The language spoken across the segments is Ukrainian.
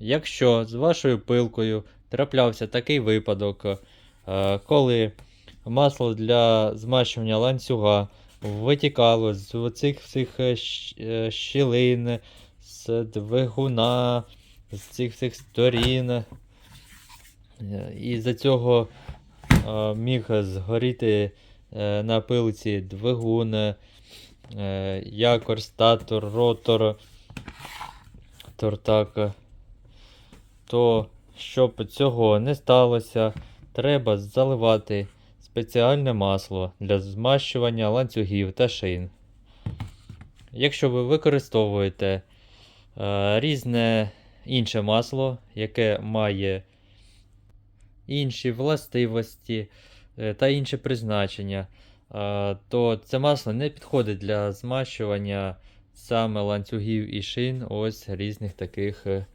Якщо з вашою пилкою траплявся такий випадок, е, коли масло для змащування ланцюга витікало з оцих всіх е, е, щілин, з двигуна, з цих всіх сторін, і за цього міг згоріти на пилці двигун, якор, статор, ротор, тортак, то щоб цього не сталося, треба заливати спеціальне масло для змащування ланцюгів та шин. Якщо ви використовуєте е, різне інше масло, яке має інші властивості е, та інше призначення, е, то це масло не підходить для змащування саме ланцюгів і шин ось різних таких е,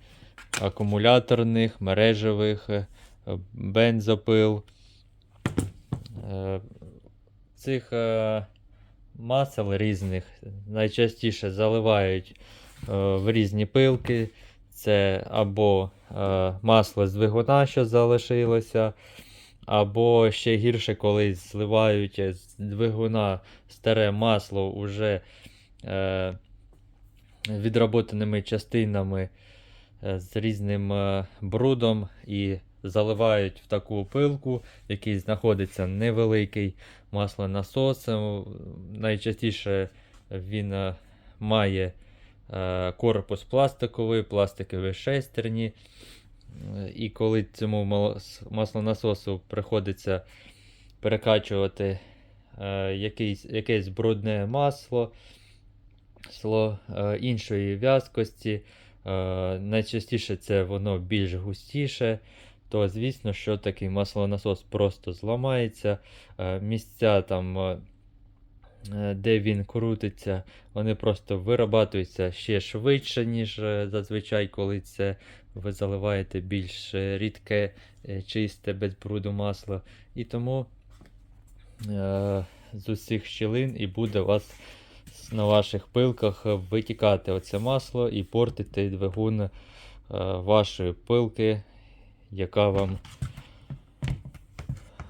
акумуляторних, мережевих, е, бензопил. Е, Цих е, масел різних найчастіше заливають в різні пилки. Це або масло з двигуна, що залишилося, або ще гірше, коли зливають з двигуна старе масло уже відработаними частинами з різним е, брудом і заливають в таку пилку, в якій знаходиться невеликий маслонасос. Е, Найчастіше він е, має е, корпус пластиковий, пластикові шестерні. Е, І коли цьому маслонасосу приходиться перекачувати е, якийсь, якесь брудне масло, е, іншої в'язкості, е, найчастіше це воно більш густіше, то звісно, що такий маслонасос просто зламається. Е, місця там. е, е, Де він крутиться, вони просто вирабатуються ще швидше, ніж е, зазвичай, коли це ви заливаєте більш е, рідке, е, чисте, без бруду масло. І тому е, з усіх щілин і буде у вас на ваших пилках е, витікати оце масло і портити двигун е, вашої пилки, яка вам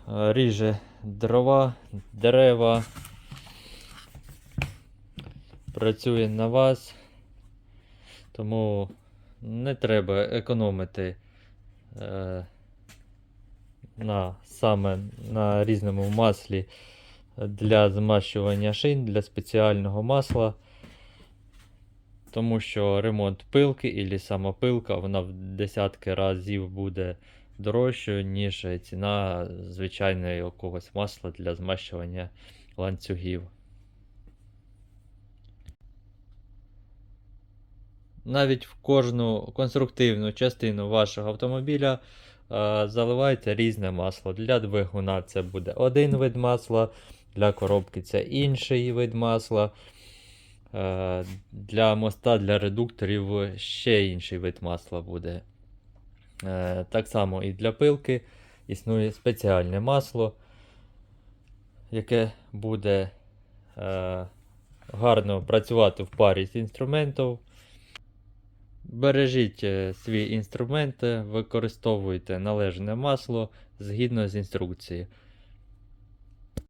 е, ріже дрова, дерева, працює на вас. Тому не треба економити на, саме на різному маслі для змащування шин, для спеціального масла. Тому що ремонт пилки і сама пилка, вона в десятки разів буде дорожчою, ніж ціна звичайного якогось масла для змащування ланцюгів. Навіть в кожну конструктивну частину вашого автомобіля е, заливайте різне масло. Для двигуна це буде один вид масла, для коробки це інший вид масла. Е, Для моста, для редукторів ще інший вид масла буде. Е, Так само і для пилки існує спеціальне масло, яке буде е, гарно працювати в парі з інструментом. Бережіть свій інструмент, використовуйте належне масло згідно з інструкцією.